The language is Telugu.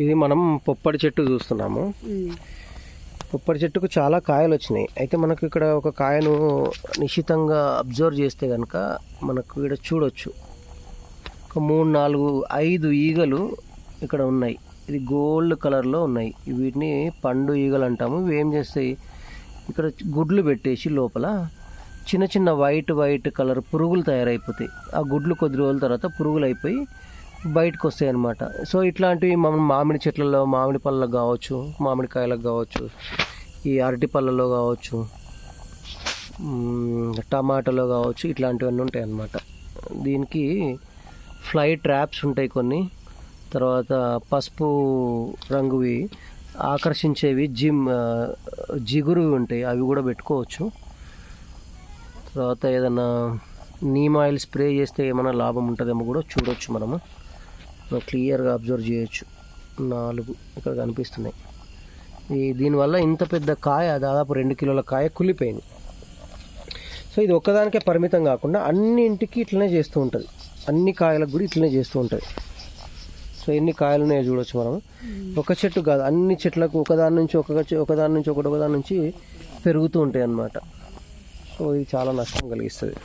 ఇది మనం పొప్పడి చెట్టు చూస్తున్నాము. పొప్పడి చెట్టుకు చాలా కాయలు వచ్చినాయి. అయితే మనకు ఇక్కడ ఒక కాయను నిశ్చితంగా అబ్జర్వ్ చేస్తే కనుక మనకు ఇక్కడ చూడొచ్చు. ఒక మూడు నాలుగు ఐదు ఈగలు ఇక్కడ ఉన్నాయి. ఇది గోల్డ్ కలర్లో ఉన్నాయి. వీటిని పండు ఈగలు అంటాము. ఇవి ఏం చేస్తాయి? ఇక్కడ గుడ్లు పెట్టేసి లోపల చిన్న చిన్న వైట్ వైట్ కలర్ పురుగులు తయారైపోతాయి. ఆ గుడ్లు కొద్ది రోజుల తర్వాత పురుగులు అయిపోయి బయటకు వస్తాయి అన్నమాట సో ఇట్లాంటివి మనం మామిడి చెట్లలో మామిడి పళ్ళకు కావచ్చు మామిడికాయలకు కావచ్చు ఈ అరటి పళ్ళలో కావచ్చు టమాటాలో కావచ్చు ఇట్లాంటివన్నీ ఉంటాయి అన్నమాట దీనికి ఫ్లై ట్రాప్స్ ఉంటాయి కొన్ని. తర్వాత పసుపు రంగువి ఆకర్షించేవి జిమ్ జిగురువి ఉంటాయి. అవి కూడా పెట్టుకోవచ్చు. తర్వాత ఏదైనా నీమ్ ఆయిల్ స్ప్రే చేస్తే ఏమైనా లాభం ఉంటుందేమో కూడా చూడొచ్చు మనము. క్లియర్గా అబ్జర్వ్ చేయొచ్చు. నాలుగు ఇక్కడ కనిపిస్తున్నాయి. ఈ దీనివల్ల ఇంత పెద్ద కాయ దాదాపు రెండు కిలోల కాయ కుళ్ళిపోయింది. సో ఇది ఒక్కదానికే పరిమితం కాకుండా అన్ని ఇంటికి ఇట్లనే చేస్తూ ఉంటుంది. అన్ని కాయలకు కూడా ఇట్లనే చేస్తూ ఉంటుంది. సో ఎన్ని కాయలు ఉన్నాయో చూడొచ్చు మనం. ఒక చెట్టు కాదు అన్ని చెట్లకు ఒకదాని నుంచి ఒక ఒకదాని నుంచి ఒకటి ఒకదాని నుంచి పెరుగుతూ ఉంటాయి అన్నమాట సో ఇది చాలా నష్టం కలిగిస్తుంది.